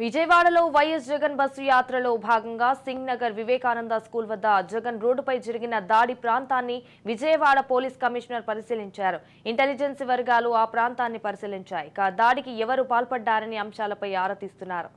విజయవాడలో YS Jagan bus యాత్రలో భాగంగా సింగ్ నగర్ వివేకానంద స్కూల్ వద్ద జగన్ రోడ్డుపై జరిగిన దాడి ప్రాంతాన్ని విజయవాడ పోలీస్ కమిషనర్ పరిశీలించారు. ఇంటెలిజెన్స్ వర్గాలు ఆ ప్రాంతాన్ని పరిశీలించాయి. ఇక దాడికి ఎవరు పాల్పడ్డారని అంశాలపై ఆరా తీస్తున్నారు.